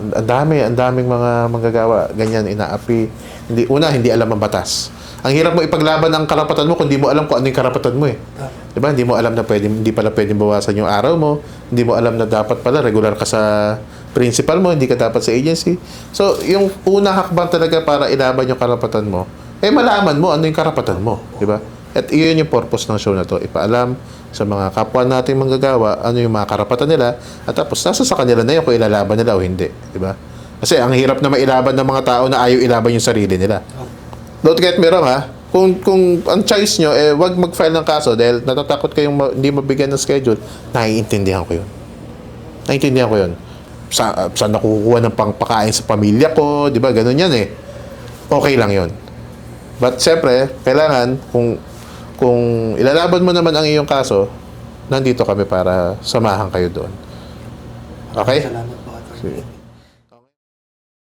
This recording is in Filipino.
ang dami, ang daming mga manggagawa, ganyan, inaapi. Hindi, una, hindi alam ang batas. Ang hirap mo ipaglaban ang karapatan mo kung hindi mo alam kung ano yung karapatan mo eh. Diba? Hindi mo alam na pwede, hindi pala pwedeng bawasan yung araw mo. Hindi mo alam na dapat pala regular ka sa principal mo, hindi ka dapat sa agency. So, yung unang hakbang talaga para ilaban yung karapatan mo, eh malaman mo ano yung karapatan mo. Diba? At iyon yung purpose ng show na to. Ipaalam sa mga kapwa nating manggagawa ano yung mga karapatan nila at tapos nasa sa kanila na yun kung ilalaban nila o hindi. Diba? Kasi ang hirap na mailaban ng mga tao na ayaw ilaban yung sarili nila. Don't get me wrong ha. Kung, kung ang choice nyo, eh, wag mag-file ng kaso dahil natatakot kayong ma- hindi mabigyan ng schedule, naiintindihan ko yun. Naiintindihan ko yun. Sa, sa nakukuha ng pangpakain sa pamilya ko, di ba? Ganun yan eh. Okay lang yun. But siyempre, kailangan, kung, kung ilalaban mo naman ang iyong kaso, nandito kami para samahan kayo doon. Okay? Salamat po, Atty. Sige.